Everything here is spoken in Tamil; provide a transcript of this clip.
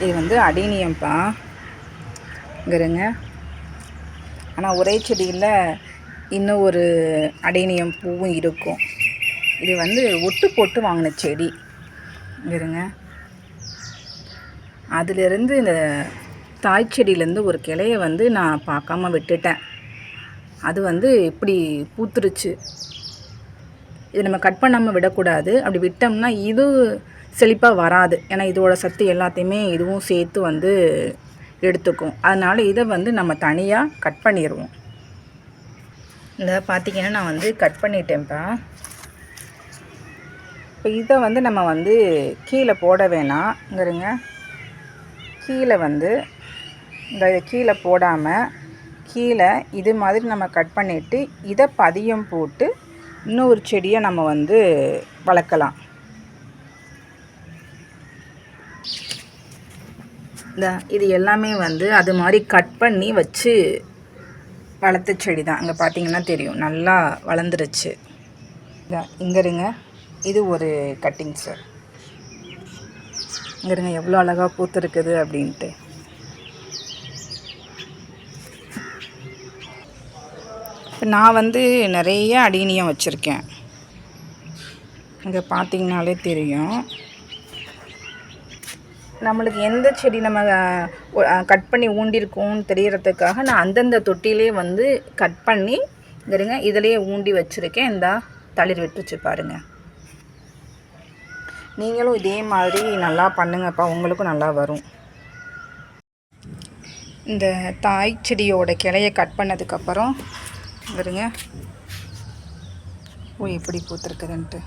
இது வந்து அடீனியம்ப்பா. இங்கிறங்க ஆனால் ஒரே செடியில் இன்னும் ஒரு அடேனியம் பூவும் இருக்கும். இது வந்து ஒட்டு போட்டு வாங்கின செடி. இங்கருங்க. அதிலிருந்து இந்த தாய் செடியிலேருந்து ஒரு கிளையை வந்து நான் பார்க்காம விட்டுட்டேன். அது வந்து இப்படி பூத்துருச்சு. இது நம்ம கட் பண்ணாமல் விடக்கூடாது. அப்படி விட்டோம்னா இது செழிப்பாக வராது. ஏன்னா இதோட சத்து எல்லாத்தையுமே இதுவும் சேர்த்து வந்து எடுத்துக்கும். அதனால் இதை வந்து நம்ம தனியாக கட் பண்ணிடுவோம் இந்த பார்த்தீங்கன்னா நான் வந்து கட் பண்ணிட்டேன்ப்பா. இப்போ இதை வந்து நம்ம வந்து கீழே போட வேணாங்கிறங்க கீழே வந்து இந்த இதை கீழே போடாமல் கீழே இது மாதிரி நம்ம கட் பண்ணிவிட்டு இதை பதியம் போட்டு இன்னொரு செடியை நம்ம வந்து வளர்க்கலாம். இந்த இது எல்லாமே வந்து அது மாதிரி கட் பண்ணி வச்சு வளர்த்த செடி தான் அங்கே பார்த்தீங்கன்னா தெரியும். நல்லா வளர்ந்துருச்சு. இங்கே இருங்க. இது ஒரு கட்டிங் சார் இங்கே இருங்க. எவ்வளோ அழகாக பூத்துருக்குது அப்படின்ட்டு. இப்போ நான் வந்து நிறைய அடினியம் வச்சுருக்கேன். இங்கே பார்த்தீங்கனாலே தெரியும். நம்மளுக்கு எந்த செடி நம்ம கட் பண்ணி ஊண்டிருக்கோன்னு தெரியறதுக்காக நான் அந்தந்த தொட்டிலே வந்து கட் பண்ணி இங்க இருங்க இதிலேயே ஊண்டி வச்சுருக்கேன். இந்தா தளிர் விட்டுச்சு பாருங்கள் நீங்களும் இதே மாதிரி நல்லா பண்ணுங்கப்பா உங்களுக்கும் நல்லா வரும். இந்த தாய் செடியோட கிளைய கட் பண்ணதுக்கப்புறம் வருங்க ஓ எப்படி பூத்துருக்குதுன்ட்டு.